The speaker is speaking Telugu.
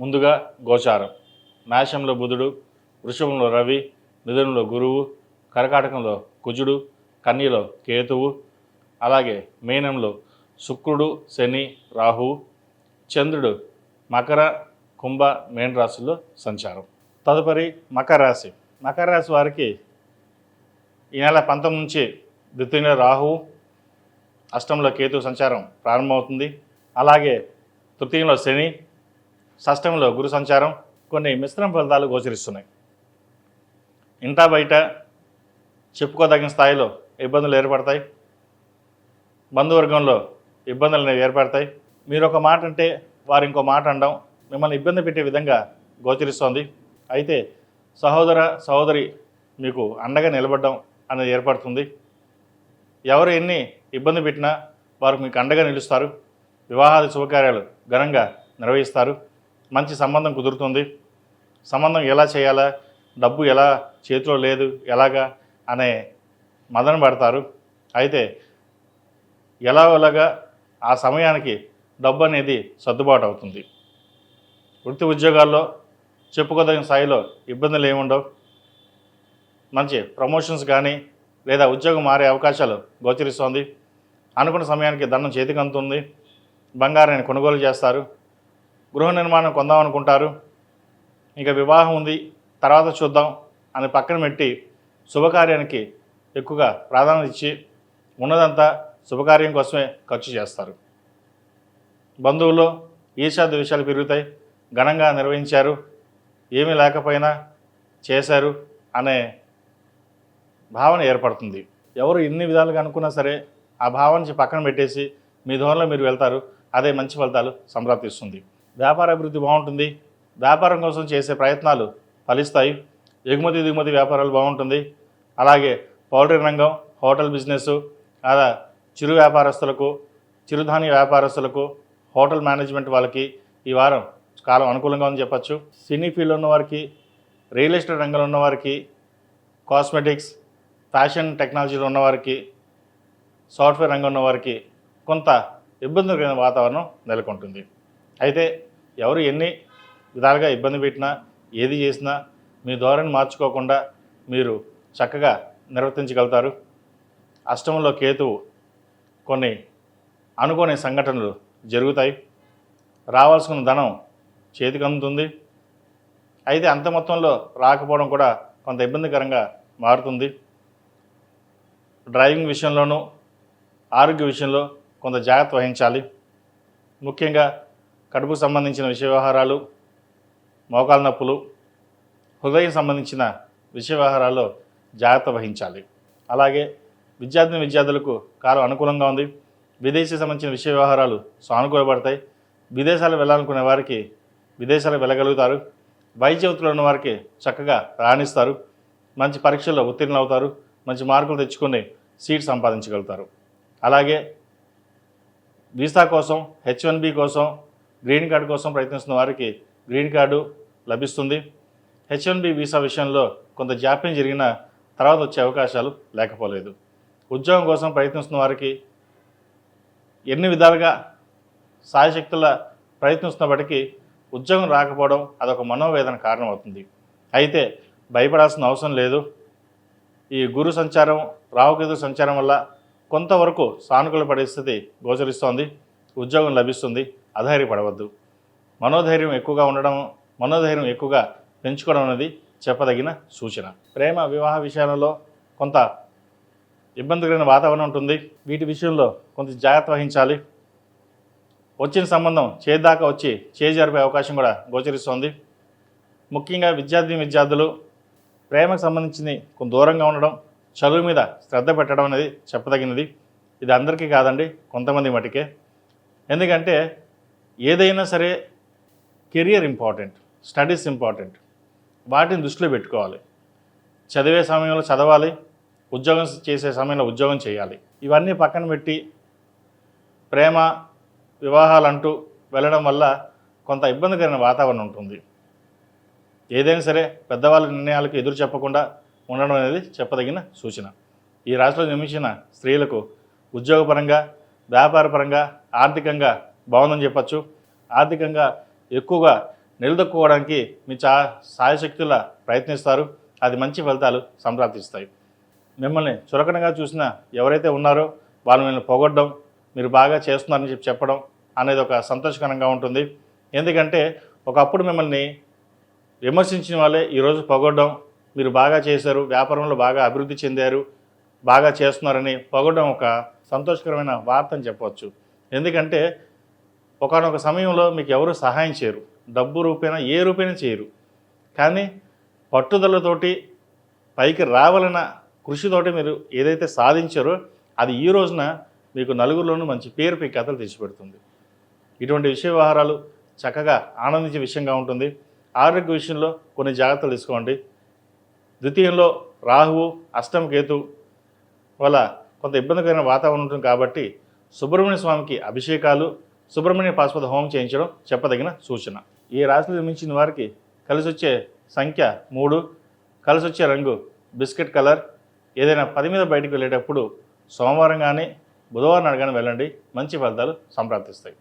ముందుగా గోచారం. మేషంలో బుధుడు వృషభంలో రవి మిథునంలో గురువు కర్కాటకంలో కుజుడు కన్యలో కేతువు అలాగే మీనంలో శుక్రుడు శని రాహువు చంద్రుడు మకర కుంభ మేన రాశుల్లో సంచారం. తదుపరి మకర రాశి. మకర రాశి వారికి ఈ నెల పంతొమ్మిది నుంచి ద్వితీయ రాహువు అష్టంలో కేతు సంచారం ప్రారంభమవుతుంది. అలాగే తృతీయంలో శని షష్టంలో గురు సంచారం కొన్ని మిశ్రమ ఫలితాలు గోచరిస్తున్నాయి. ఇంటా బయట చెప్పుకోదగిన స్థాయిలో ఇబ్బందులు ఏర్పడతాయి. బంధువర్గంలో ఇబ్బందులు అనేవి ఏర్పడతాయి. మీరు ఒక మాట అంటే వారు ఇంకో మాట అనడం మిమ్మల్ని ఇబ్బంది పెట్టే విధంగా గోచరిస్తోంది. అయితే సహోదర సహోదరి మీకు అండగా నిలబడడం అనేది ఏర్పడుతుంది. ఎవరు ఎన్ని ఇబ్బంది పెట్టినా వారు మీకు అండగా నిలుస్తారు. వివాహాది శుభకార్యాలు ఘనంగా నిర్వహిస్తారు. మంచి సంబంధం కుదురుతుంది. సంబంధం ఎలా చేయాలా? డబ్బు ఎలా చేతిలో లేదు? ఎలాగా? అనే మదన పడతారు. అయితే ఎలాగోలాగా ఆ సమయానికి డబ్బు అనేది సర్దుబాటు అవుతుంది. వృత్తి ఉద్యోగాల్లో చెప్పుకోదగిన స్థాయిలో ఇబ్బందులు ఏముండవు మంచి ప్రమోషన్స్ కానీ లేదా ఉద్యోగం మారే అవకాశాలు గోచరిస్తోంది. అనుకున్న సమయానికి దండం చేతికి అందుతుంది. బంగారాన్ని కొనుగోలు చేస్తారు. గృహ నిర్మాణం కొందాం అనుకుంటారు ఇంకా వివాహం ఉంది తర్వాత చూద్దాం అని పక్కన పెట్టి శుభకార్యానికి ఎక్కువగా ప్రాధాన్యత ఇచ్చి ఉన్నదంతా శుభకార్యం కోసమే ఖర్చు చేస్తారు. బంధువులు ఈర్షాది విషయాలు పెరుగుతాయి ఘనంగా నిర్వహించారు ఏమీ లేకపోయినా చేశారు అనే భావన ఏర్పడుతుంది. ఎవరు ఎన్ని విధాలుగా అనుకున్నా సరే ఆ భావన పక్కన పెట్టేసి మీ ధోరణిలో మీరు వెళ్తారు అదే మంచి ఫలితాలు సంప్రాప్తిస్తుంది. వ్యాపార అభివృద్ధి బాగుంటుంది. వ్యాపారం కోసం చేసే ప్రయత్నాలు ఫలిస్తాయి. ఎగుమతి దిగుమతి వ్యాపారాలు బాగుంటుంది. అలాగే పౌల్ట్రీ రంగం హోటల్ బిజినెస్ అలా చిరు వ్యాపారస్తులకు చిరుధాన్య వ్యాపారస్తులకు హోటల్ మేనేజ్మెంట్ వాళ్ళకి ఈ వారం కాలం అనుకూలంగా ఉందని చెప్పచ్చు. సినీ ఫీల్డ్ ఉన్న వారికి రియల్ ఎస్టేట్ రంగంలో ఉన్నవారికి కాస్మెటిక్స్ ఫ్యాషన్ టెక్నాలజీలో ఉన్నవారికి సాఫ్ట్వేర్ రంగం ఉన్నవారికి కొంత ఇబ్బందికరమైన వాతావరణం నెలకొంటుంది. అయితే ఎవరు ఎన్ని విధాలుగా ఇబ్బంది పెట్టినా ఏది చేసినా మీ ధోరణి మార్చుకోకుండా మీరు చక్కగా నిర్వర్తించగలుగుతారు. అష్టమంలో కేతువు కొన్ని అనుకోని సంఘటనలు జరుగుతాయి. రావాల్సిన ధనం చేతికి అందుతుంది. అయితే అంత మొత్తంలో రాకపోవడం కూడా కొంత ఇబ్బందికరంగా మారుతుంది. డ్రైవింగ్ విషయంలోనూ ఆరోగ్య విషయంలో కొంత జాగ్రత్త వహించాలి. ముఖ్యంగా కడుపుకు సంబంధించిన విషయ వ్యవహారాలు మోకాల నొప్పులు హృదయం సంబంధించిన విషయ వ్యవహారాల్లో జాగ్రత్త వహించాలి. అలాగే విద్యార్థిని విద్యార్థులకు కాలం అనుకూలంగా ఉంది. విదేశీ సంబంధించిన విషయ వ్యవహారాలు సానుకూలపడతాయి. విదేశాలు వెళ్ళాలనుకునే వారికి విదేశాలకు వెళ్ళగలుగుతారు. వైద్య వృత్తిలో ఉన్న వారికి చక్కగా రాణిస్తారు. మంచి పరీక్షల్లో ఉత్తీర్ణులు అవుతారు. మంచి మార్కులు తెచ్చుకొని సీట్ సంపాదించగలుగుతారు. అలాగే వీసా కోసం హెచ్ వన్ బి కోసం గ్రీన్ కార్డు కోసం ప్రయత్నిస్తున్న వారికి గ్రీన్ కార్డు లభిస్తుంది. హెచ్ బి వీసా విషయంలో కొంత జాప్యం జరిగిన తర్వాత వచ్చే అవకాశాలు లేకపోలేదు. ఉద్యోగం కోసం ప్రయత్నిస్తున్న వారికి ఎన్ని విధాలుగా సాయశక్తుల ప్రయత్నిస్తున్నప్పటికీ ఉద్యోగం రాకపోవడం అదొక మనోవేదన కారణమవుతుంది. అయితే భయపడాల్సిన అవసరం లేదు. ఈ గురు సంచారం రాహుకేతు సంచారం వల్ల కొంతవరకు సానుకూల పరిస్థితి గోచరిస్తోంది. ఉద్యోగం లభిస్తుంది. అధైర్యపడవద్దు మనోధైర్యం ఎక్కువగా ఉండడం మనోధైర్యం ఎక్కువగా పెంచుకోవడం అనేది చెప్పదగిన సూచన. ప్రేమ వివాహ విషయాలలో కొంత ఇబ్బందికరమైన వాతావరణం ఉంటుంది. వీటి విషయంలో కొంత జాగ్రత్త వహించాలి. వచ్చిన సంబంధం చేదాకా వచ్చి చేజరిపే అవకాశం కూడా గోచరిస్తోంది. ముఖ్యంగా విద్యార్థి విద్యార్థులు ప్రేమకు సంబంధించింది కొంత దూరంగా ఉండడం చదువు మీద శ్రద్ధ పెట్టడం అనేది చెప్పదగినది. ఇది అందరికీ కాదండి కొంతమంది మటుకే. ఎందుకంటే ఏదైనా సరే కెరియర్ ఇంపార్టెంట్ స్టడీస్ ఇంపార్టెంట్. వాటిని దృష్టిలో పెట్టుకోవాలి. చదివే సమయంలో చదవాలి. ఉద్యోగం చేసే సమయంలో ఉద్యోగం చేయాలి. ఇవన్నీ పక్కన పెట్టి ప్రేమ వివాహాలంటూ వెళ్ళడం వల్ల కొంత ఇబ్బందికరమైన వాతావరణం ఉంటుంది. ఏదైనా సరే పెద్దవాళ్ళ నిర్ణయాలకు ఎదురు చెప్పకుండా ఉండడం అనేది చెప్పదగిన సూచన. ఈ రాశిలో నిర్మించిన స్త్రీలకు ఉద్యోగపరంగా వ్యాపారపరంగా ఆర్థికంగా బాగుందని చెప్పచ్చు. ఆర్థికంగా ఎక్కువగా నిలదొక్కుకోవడానికి మీ చా సాయశక్తుల ప్రయత్నిస్తారు. అది మంచి ఫలితాలు సంప్రాప్తిస్తాయి. మిమ్మల్ని చురకనగా చూసిన ఎవరైతే ఉన్నారో వాళ్ళు మిమ్మల్ని పొగడ్డం మీరు బాగా చేస్తున్నారని చెప్పి చెప్పడం అనేది ఒక సంతోషకరంగా ఉంటుంది. ఎందుకంటే ఒకప్పుడు మిమ్మల్ని విమర్శించిన వాళ్ళే ఈరోజు పొగడ్డం మీరు బాగా చేశారు వ్యాపారంలో బాగా అభివృద్ధి చెందారు బాగా చేస్తున్నారని పొగడం ఒక సంతోషకరమైన వార్త అని చెప్పవచ్చు ఎందుకంటే ఒకనొక సమయంలో మీకు ఎవరు సహాయం చేయరు. డబ్బు రూపేణా ఏ రూపేణా చేయరు. కానీ పట్టుదలతోటి పైకి రావాలన్న కృషితోటి మీరు ఏదైతే సాధించారో అది ఈ రోజున మీకు నలుగురిలోనూ మంచి పేరు పై కథలు తెచ్చిపెడుతుంది. ఇటువంటి విషయ వ్యవహారాలు చక్కగా ఆనందించే విషయంగా ఉంటుంది. ఆరోగ్య విషయంలో కొన్ని జాగ్రత్తలు తీసుకోండి. ద్వితీయంలో రాహువు అష్టమ కేతు వల్ల కొంత ఇబ్బందికరమైన వాతావరణం ఉంటుంది కాబట్టి సుబ్రహ్మణ్య స్వామికి అభిషేకాలు సుబ్రహ్మణ్య పాశుపత హోమం చేయించడం చెప్పదగిన సూచన. ఈ రాశిలో నిర్మించిన వారికి కలిసి వచ్చే సంఖ్య మూడు కలిసి వచ్చే రంగు బిస్కెట్ కలర్. ఏదైనా పది మీద బయటకు వెళ్ళేటప్పుడు సోమవారం కానీ బుధవారం నాడు కానీ వెళ్ళండి. మంచి ఫలితాలు సంప్రాప్తిస్తాయి.